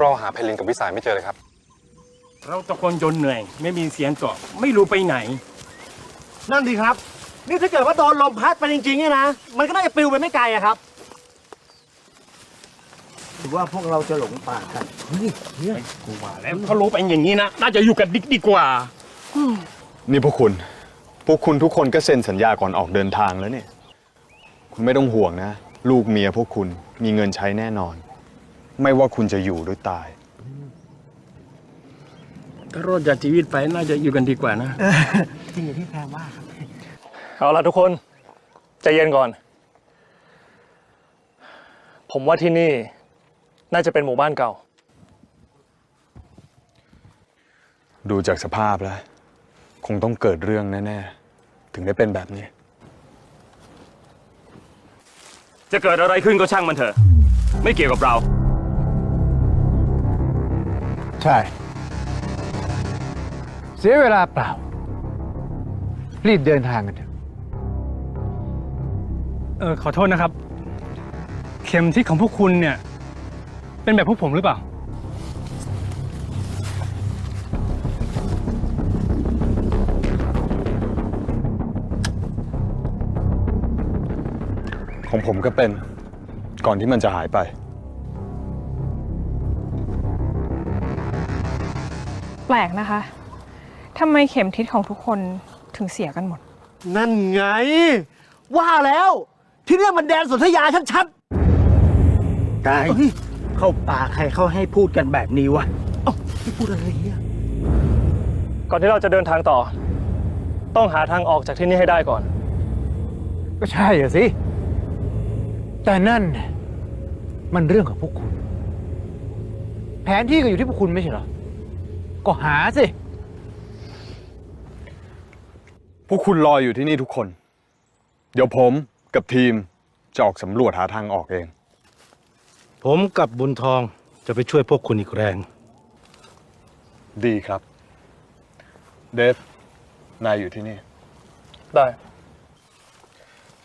เราหาไพลินกับวิสายไม่เจอเลยครับ เราตะโกนจนเหนื่อย ไม่มีเสียงตอบไม่รู้ไปไหน นั่นดีครับ นี่ถ้าเกิดว่าโดนลมพัดไปจริงๆเนี่ยนะ มันก็น่าจะปลิวไปไม่ไกลอะครับหรือว่าพวกเราจะหลงป่ากันเฮ้ยเนี่ยกูว่าแล้วเขารู้เป็นอย่างนี้นะ น่าจะอยู่กับดิกดีกว่า นี่พวกคุณ พวกคุณทุกคนก็เซ็นสัญญาก่อนออกเดินทางแล้วเนี่ย คุณไม่ต้องห่วงนะ ลูกเมียพวกคุณมีเงินใช้แน่นอน ไม่ว่าคุณจะอยู่หรือตาย ถ้ารอดจากชีวิตไปน่าจะอยู่กันดีกว่านะ จริงอย่างที่แพรว่าครับ เอาละทุกคน ใจเย็นก่อน ผมว่าที่นี่น่าจะเป็นหมู่บ้านเก่า ดูจากสภาพแล้ว คงต้องเกิดเรื่องแน่ ๆ ถึงได้เป็นแบบนี้ จะเกิดอะไรขึ้นก็ช่างมันเถอะ ไม่เกี่ยวกับเรา ใช่ เสียเวลาเปล่า รีบเดินทางกันเถอะเออขอโทษนะครับ เข็มทิศของพวกคุณเนี่ย เป็นแบบพวกผมหรือเปล่า ของผมก็เป็นก่อนที่มันจะหายไป ปลกนะคะ ทำไมเข็มทิศของทุกคนถึงเสียกันหมด นั่นไง ว่าแล้ว ที่เนี่ยมันแดนสนธยาชัดๆกายเข้าป่าใครเขาให้พูดกันแบบนี้วะเอ้าไม่พูดอะไรเนี่ย ก่อนที่เราจะเดินทางต่อ ต้องหาทางออกจากที่นี่ให้ได้ก่อน ก็ใช่อะสิ แต่นั่นน่ะมันเรื่องของพวกคุณ แผนที่ก็อยู่ที่พวกคุณไม่ใช่เหรอ ก็หาสิ พวกคุณรออยู่ที่นี่ทุกคน เดี๋ยวผมกับทีมจะออกสำรวจหาทางออกเอง ผมกับบุญทองจะไปช่วยพวกคุณอีกแรง ดีครับ เดฟ นายอยู่ที่นี่ ได้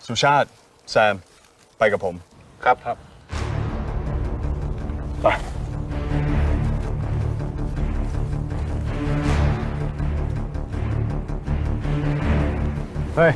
สุชาติ แซม ไปกับผม ครับครับ เฮ้ย